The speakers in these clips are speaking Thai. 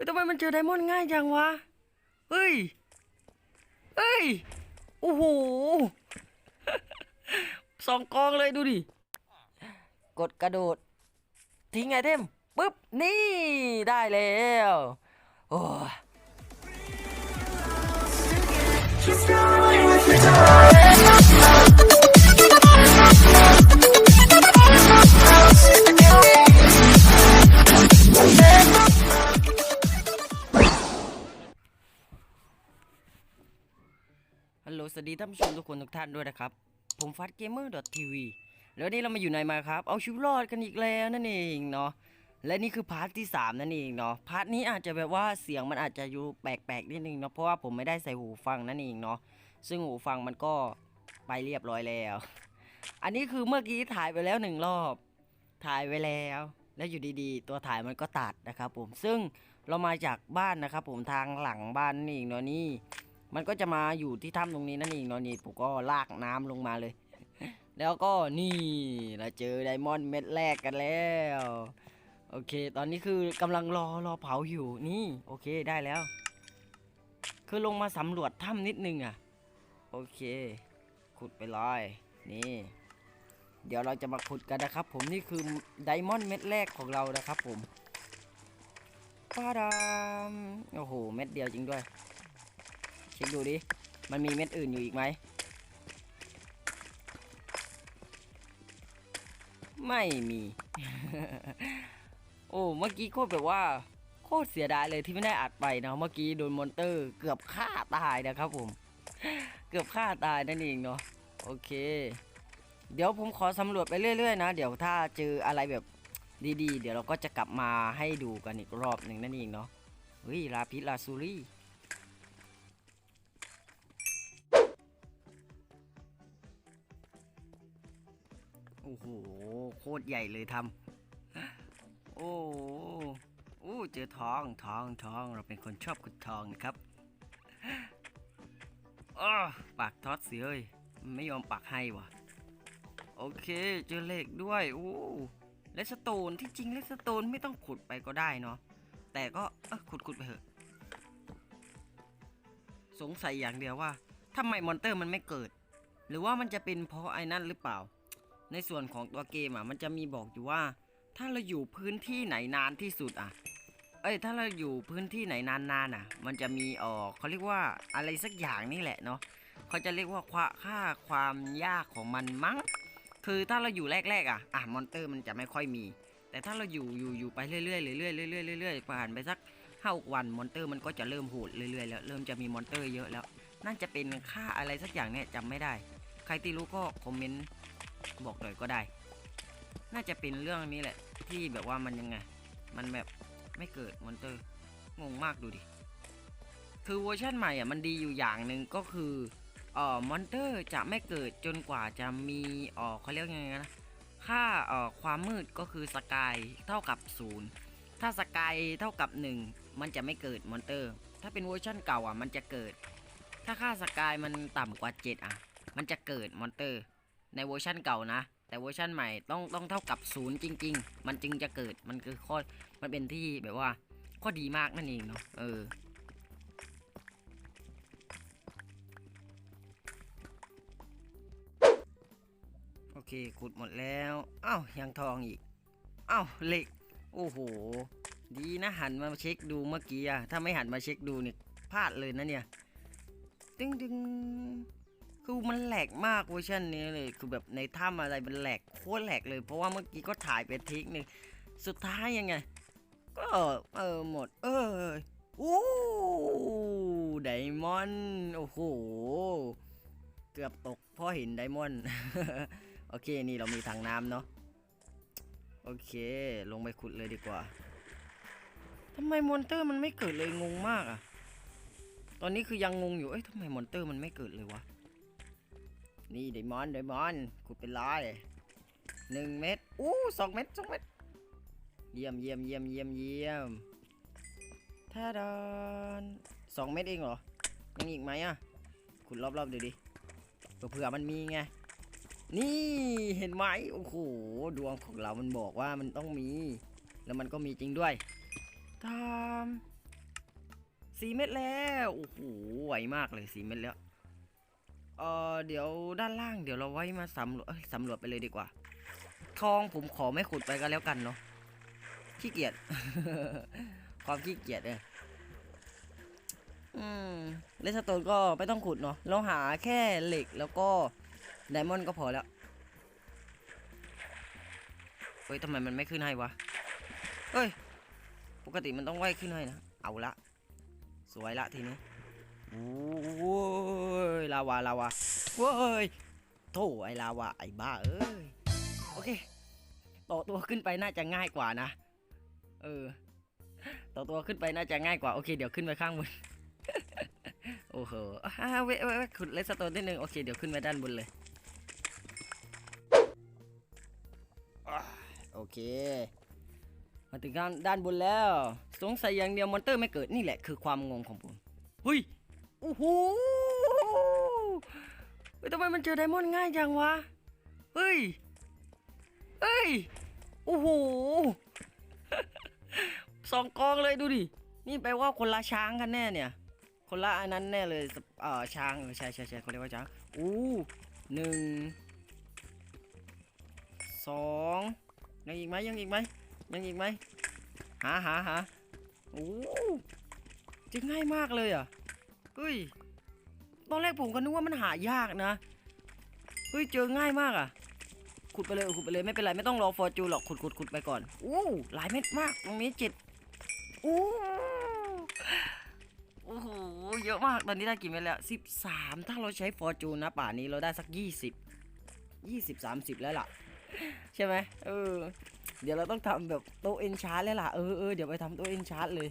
ฮ้ยทำไมมันเจอไดมอนด์ง่ายจังวะ เฮ้ย เฮ้ย โอ้โห สองกองเลยดูดิ กดกระโดด ทิ้งไอเทมปุ๊บ นี่ได้แล้ว โอ้ วัสดีท่านผู้ชมทุกคนทุกท่านด้วยนะครับ ผมฟัดเกมเมอร์ทีวีแล้วนนี้เรามาอยู่ในมาครับ เอาชีวิตรอดกันอีกแล้วนั่นเองเนาะและนี่คือพาร์ทที่ 3 นั่นเองเนาะพาร์ทนี้อาจจะแบบว่าเสียงมันอาจจะอยู่แปลกๆนิดนึงเนาะเพราะว่าผมไม่ได้ใส่หูฟังนั่นเองเนาะซึ่งหูฟังมันก็ไปเรียบร้อยแล้ว อันนี้คือเมื่อกี้ถ่ายไปแล้วหนึ่งรอบ ถ่ายไว้แล้ว แล้วอยู่ดีๆ ตัวถ่ายมันก็ตัดนะครับผมซึ่งเรามาจากบ้านนะครับผมทางหลังบ้านนี่เองเนาะนี่ มันก็จะมาอยู่ที่ถ้ำตรงนี้นั่นเองเนาะนี่ผมก็ลากน้ำลงมาเลย แล้วก็นี่เราเจอไดมอนด์เม็ดแรกกันแล้ว โอเค ตอนนี้คือกำลังรอรอเผาอยู่นี่โอเคได้แล้ว คือลงมาสำรวจถ้ำนิดนึงอะ โอเค ขุดไปเลยนี่ เดี๋ยวเราจะมาขุดกันนะครับ ผมนี่คือไดมอนด์เม็ดแรกของเรานะครับผมป้าดามโอ้โห เม็ดเดียวจริงด้วย ช็คดูดิ มันมีเม็ดอื่นอยู่อีกไหม ไม่มี โอ้ เมื่อกี้โคตรแบบว่า โคตรเสียดายเลยที่ไม่ได้อัดไปเนาะ เมื่อกี้โดนมอนเตอร์เกือบฆ่าตายนะครับผม เกือบฆ่าตายนั่นเองเนาะ โอเค เดี๋ยวผมขอสำรวจไปเรื่อยๆนะ เดี๋ยวถ้าเจออะไรแบบดีๆ เดี๋ยวเราก็จะกลับมาให้ดูกันอีกรอบหนึ่งนั่นเองเนาะเฮ้ยลาพิลาซูรี่ อ้โหโคตรใหญ่เลยทำโอ้โหโอ้เจอทองทองทองเราเป็นคนชอบขุดทองนะครับอ้อปากทอดเสียเอ้ยไม่ยอมปากให้วะโอเคเจอเหล็กด้วยโอ้เลสโตนที่จริงเลสโตนไม่ต้องขุดไปก็ได้เนาะแต่ก็ขุดขุดไปเถอะสงสัยอย่างเดียวว่าทำไมมอนเตอร์มันไม่เกิด หรือว่ามันจะเป็นเพราะไอ้นั่นหรือเปล่า ในส่วนของตัวเกมอะมันจะมีบอกอยู่ว่า ถ้าเราอยู่พื้นที่ไหนนานที่สุดอะ เอ้ยถ้าเราอยู่พื้นที่ไหนนานๆอะ มันจะมีเออเขาเรียกว่าอะไรสักอย่างนี่แหละเนาะเขาจะเรียกว่าค่าค่าความยากของมันมั้งคือถ้าเราอยู่แรกๆอะอะมอนเตอร์มันจะไม่ค่อยมี แต่ถ้าเราอยู่อยู่อยู่ไปเรื่อยๆเรื่อยๆเรื่อยๆเรื่อยๆผ่านไปสักห้าวันมอนเตอร์มันก็จะเริ่มโหดเรื่อยๆแล้วเริ่มจะมีมอนเตอร์เยอะแล้วน่าจะเป็นค่าอะไรสักอย่างเนี่ยจำไม่ได้ ใครที่รู้ก็คอมเมนต์ บอกหน่อยก็ได้ น่าจะเป็นเรื่องนี้แหละ ที่แบบว่ามันยังไง มันแบบไม่เกิดมอนเตอร์งงมากดูดิ คือเวอร์ชันใหม่อะมันดีอยู่อย่างหนึ่งก็คือเอ่อมอนเตอร์จะไม่เกิดจนกว่าจะมีเอ่อเขาเรียกยังไงนะค่าเอ่อความมืดก็คือสกายเท่ากับศูนย์ถ้าสกายเท่ากับ 1 มันจะไม่เกิดมอนเตอร์ ถ้าเป็นเวอร์ชันเก่าอะมันจะเกิด ถ้าค่าสกายมันต่ำกว่า 7 อะ มันจะเกิดมอนเตอร์ ในเวอร์ชันเก่านะ แต่เวอร์ชันใหม่ต้องต้องเท่ากับศูนย์จริง ๆ มันจึงจะเกิดมันคือข้อมันเป็นที่แบบว่าข้อดีมากนั่นเองเนาะเออโอเคขุดหมดแล้วอ้าวยังทองอีกอ้าวเหล็ก โอ้โห ดีนะหันมาเช็คดูเมื่อกี้อะถ้าไม่หันมาเช็คดูเนี่ยพลาดเลยนะเนี่ยดึงดึง คือมันแหลกมากเวอร์ชันนี้เลย คือแบบในถ้ำอะไรมันแหลกโคตรแหลกเลย เพราะว่าเมื่อกี้ก็ถ่ายไปทิกหนึ่งสุดท้ายยังไง ก็เออหมด เอออู้ไดมอนด์โอ้โห เกือบตกเพราะเห็นไดมอนด์โอเคนี่เรามีถังน้ำเนาะโอเค ลงไปขุดเลยดีกว่าทำไมมอนเตอร์มันไม่เกิดเลยงงมากอะตอนนี้คือยังงงอยู่ เอ้ยทำไมมอนเตอร์มันไม่เกิดเลยวะ นี่ไดมอนด์ไดมอนขุดเป็นร้อยหนึ่งเม็ดอู้สองเม็ดสองเม็ดเยี่ยมเยี่ยมเยี่ยมเยี่ยมเยี่ยมท่าดานสองเม็ดเองเหรอยังอีกไหมอะขุดรอบๆดูดิเผื่อมันมีไงนี่เห็นไหมโอ้โหดวงของเรามันบอกว่ามันต้องมี แล้วมันก็มีจริงด้วยทามสี่เม็ดแล้วโอ้โหไวมากเลยสี่เม็ดแล้ว เดี๋ยวด้านล่างเดี๋ยวเราไว้มาสำรวจสำรวจไปเลยดีกว่า ทองผมขอไม่ขุดไปก็แล้วกันเนาะขี้เกียจความขี้เกียจเนี่ยอืมเลสโตนก็ไม่ต้องขุดเนาะเราหาแค่เหล็กแล้วก็ไดมอนด์ก็พอแล้วเฮ้ยทำไมมันไม่ขึ้นให้วะเฮ้ย ปกติมันต้องไหวขึ้นให้นะ เอาละ สวยละทีนี้ โอ้ยลาวาลาวาเว้ยโธ่ไอลาวาไอบ้าเอ้ยโอเคต่อตัวขึ้นไปน่าจะง่ายกว่านะ เออต่อตัวขึ้นไปน่าจะง่ายกว่าโอเคเดี๋ยวขึ้นไปข้างบนโอ้โหอ่าเว้ยเว้ยขุดเลสโตนนิดนึงโอเคเดี๋ยวขึ้นไปด้านบนเลยโอเค มาถึงด้านด้านบนแล้ว สงสัยอย่างเดียวมอนเตอร์ไม่เกิดนี่แหละคือความงงของผมเฮ้ย โอ้โหเฮ้ยทำไมมันเจอไดมอนด์ง่ายจังวะ เฮ้ย เฮ้ย โอ้โห สองกองเลยดูดิ นี่แปลว่าคนละช้างกันแน่เนี่ย คนละอันนั้นแน่เลยเอ่อช้างเออใช่ใช่ใช่เขาเรียกว่าช้างอู้หนึ่งสองยังอีกไหมยังอีกไหมยังอีกไหมหาหาหาโอ้จะง่ายมากเลยอะ เฮ้ย ตอนแรกผมก็นึกว่ามันหายากนะ เฮ้ย เจอง่ายมากอะขุดไปเลยขุดไปเลยไม่เป็นไรไม่ต้องรอฟอร์จูนหรอกขุดขุดขุดไปก่อนอู้หลายเม็ดมากตรงนี้เจ็ดอู้โอ้โหเยอะมากตอนนี้ได้กี่เม็ดแล้วสิบสามถ้าเราใช้ฟอร์จูนนะป่านนี้เราได้สักยี่สิบยี่สิบสามสิบแล้วล่ะ ใช่ไหมเออ เดี๋ยวเราต้องทำแบบโต๊ะเอนชาร์แล้วล่ะเออเออเดี๋ยวไปทำโต๊ะเอนชาร์เลย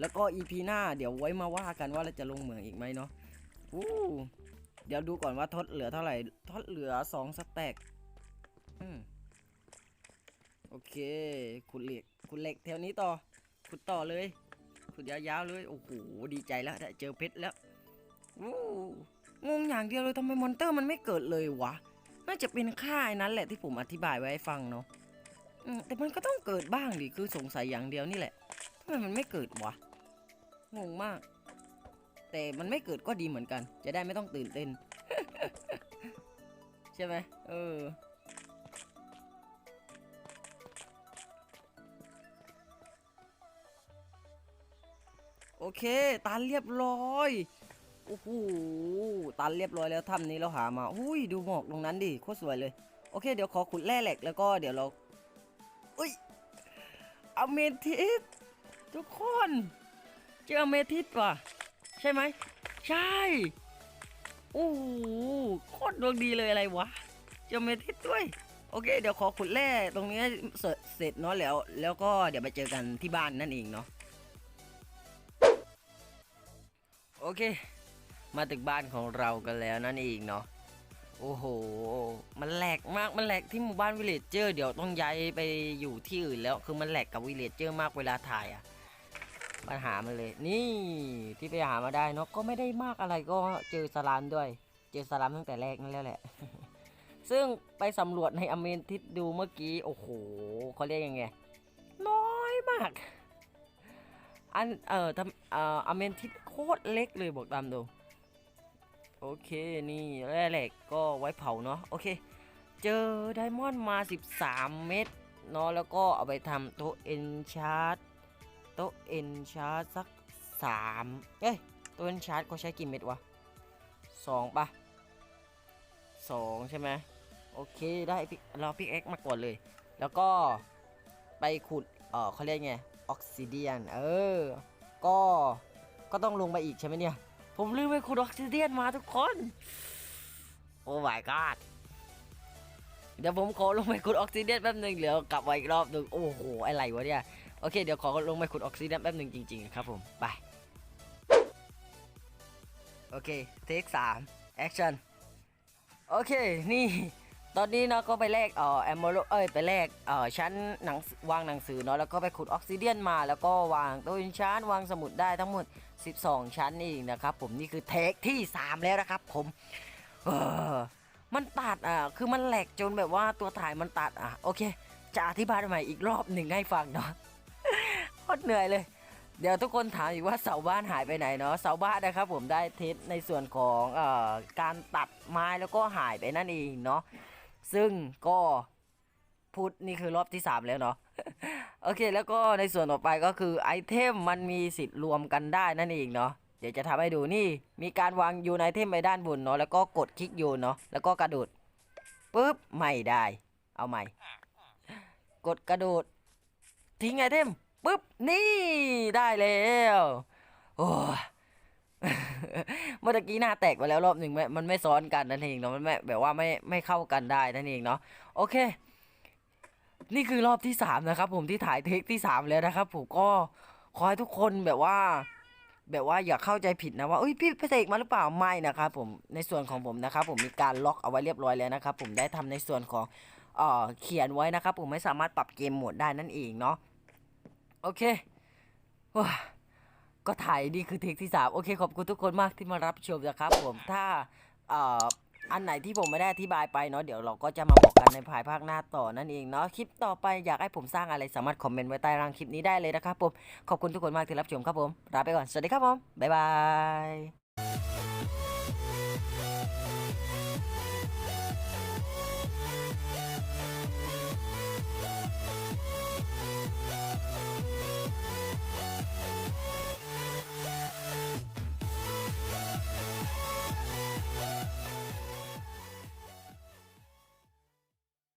แล้วก็อีพีหน้าเดี๋ยวไว้มาว่ากันว่าเราจะลงเหมืองอีกไหมเนาะอู้เดี๋ยวดูก่อนว่าทดเหลือเท่าไหร่ทดเหลือสองสแต็กอืมโอเคขุดเหล็กขุดเหล็กแถวนี้ต่อขุดต่อเลยขุดยาวๆเลยโอ้โหดีใจแล้วได้เจอเพชรแล้วอู้งงอย่างเดียวเลยทำไมมอนเตอร์มันไม่เกิดเลยวะน่าจะเป็นค่าไอ้นั้นแหละที่ผมอธิบายไว้ให้ฟังเนาะแต่มันก็ต้องเกิดบ้างดิคือสงสัยอย่างเดียวนี่แหละทำไมมันไม่เกิดวะ งงมาก แต่มันไม่เกิดก็ดีเหมือนกัน จะได้ไม่ต้องตื่นเต้น ใช่ไหมเออ โอเค ตันเรียบร้อยโอ้โหตันเรียบร้อยแล้วถ้ำนี้เราหามาอุ้ยดูหมอกตรงนั้นดิโคตรสวยเลย โอเค เดี๋ยวขอขุดแร่เหล็กแล้วก็เดี๋ยวเราอุ้ยอเมทิสทุกคน เจอเมทิสว่ะ ใช่ไหม ใช่ โอ้โหโคตรดวงดีเลยอะไรวะ เจอเมทิสด้วย โอเค เดี๋ยวขอขุดแร่ตรงนี้เสร็จเสร็จเนาะแล้ว แล้วก็เดี๋ยวไปเจอกันที่บ้านนั่นเองเนาะ โอเค มาถึงบ้านของเรากันแล้วนั่นเองเนาะโอ้โห มันแหลกมาก มันแหลกที่หมู่บ้านวิลเลจเจอร์ เดี๋ยวต้องย้ายไปอยู่ที่อื่นแล้ว คือมันแหลกกับวิลเลจเจอร์มากเวลาถ่ายอะ่ะ ปัญหามันเลย นี่ที่ไปหามาได้เนาะก็ไม่ได้มากอะไรก็เจอสลามด้วย เจอสลามตั้งแต่แรกนั่นแล้วแหละ ซึ่งไปสำรวจในอเมนทิสดูเมื่อกี้โอ้โหเขาเรียกยังไงน้อยมาก อันเอ่อทำเอ่ออเมนทิสโคตรเล็กเลยบอกตามดูโอเคนี่แร่เหล็กก็ไว้เผาเนาะโอเค เจอไดมอนด์มา 13 เม็ดเนาะแล้วก็เอาไปทำโต๊ะเอนชาร์ต โต๊ะเอนชาร์ตสัก3เอ้ยโต๊ะเอนชาร์ตเขาใช้กี่เม็ดวะ2ปะ2ใช่ไหมโอเคได้พิเราพิกเอ็กมาก่อนเลย แล้วก็ไปขุดเออเขาเรียกไงออกซิเดียนเออ ก็ก็ต้องลงไปอีกใช่ไหมเนี่ย ผมลืมไปขุดออกซิเดียนมาทุกคน โอ้ my god เดี๋ยวผมขอลงไปขุดออกซิเดียนแป๊บหนึงเดี๋ยวกลับมาอีกรอบหนึ่งโอ้โหอะไรวะเนี่ย โอเค เดี๋ยวขอลงไปขุดออกซิเดียนแป๊บหนึ่งจริงๆครับผม ไป โอเค เทคสามแอคชั่น โอเค นี่ ตอนนี้เนาะก็ไปแลกเอ่อแอมโมโลเอ้ย ไปแลกเอ่อชั้นหนังวางหนังสือเนาะ แล้วก็ไปขุดออกซิเดียนมา แล้วก็วางตัวอินชาร์วางสมุดได้ทั้งหมด 12 ชั้นนี่เองนะครับผม นี่คือเทคที่ 3 แล้วนะครับผมเออมันตัดอะ คือมันแหลกจนแบบว่าตัวถ่ายมันตัดอะ โอเค จะอธิบายใหม่อีกรอบหนึ่งให้ฟังเนาะ ตรเหนื่อยเลย เดี๋ยวทุกคนถามอีกว่าเสาบ้านหายไปไหนเนาะเสาบ้านนะครับผมได้เทสในส่วนของเอ่อการตัดไม้แล้วก็หายไปนั่นเองเนาะซึ่งก็พูดนี่คือรอบที่ 3 แล้วเนาะโอเค แล้วก็ในส่วนต่อไปก็คือไอเทมมันมีสิทธิ์รวมกันได้นั่นเองเนาะเดี๋ยวจะทำให้ดูนี่มีการวางยูนไอเทมไปด้านบนเนาะแล้วก็กดคลิกโยนเนาะแล้วก็กระโดดปุ๊บไม่ได้ เอาใหม่ กดกระโดดทิ้งไอเทม ปุ๊บ นี่ได้แล้วโอ้เมื่อกี้หน้าแตกไปแล้วรอบหนึ่งม่มันไม่ซ้อนกันนั่นเองเนาะมันไม่แบบว่าไม่ไม่เข้ากันได้นั่นเองเนาะโอเค นี่คือรอบที่สามนะครับ ผมที่ถ่ายเทคที่สามแล้วนะครับ ผมก็ขอให้ทุกคนแบบว่า แบบว่าอย่าเข้าใจผิดนะว่าเอ้ยพี่ไปเสกมาหรือเปล่าไม่นะครับ ผมในส่วนของผมนะครับ ผมมีการล็อกเอาไว้เรียบร้อยแล้วนะครับ ผมได้ทำในส่วนของเอ่อเขียนไว้นะครับ ผมไม่สามารถปรับเกมโหมดได้นั่นเองเนาะ โอเคว้าก็ถ่ายนี่คือเทคที่สามโอเคขอบคุณทุกคนมากที่มารับชมนะครับผมถ้าเอ่ออันไหนที่ผมไม่ได้อธิบายไปเนาะเดี๋ยวเราก็จะมาบอกกันในภายภาคหน้าต่อนั่นเองเนาะคลิปต่อไปอยากให้ผมสร้างอะไรสามารถคอมเมนต์ไว้ใต้ร่างคลิปนี้ได้เลยนะครับผมขอบคุณทุกคนมากที่รับชมครับผมลาไปก่อนสวัสดีครับผมบ๊ายบาย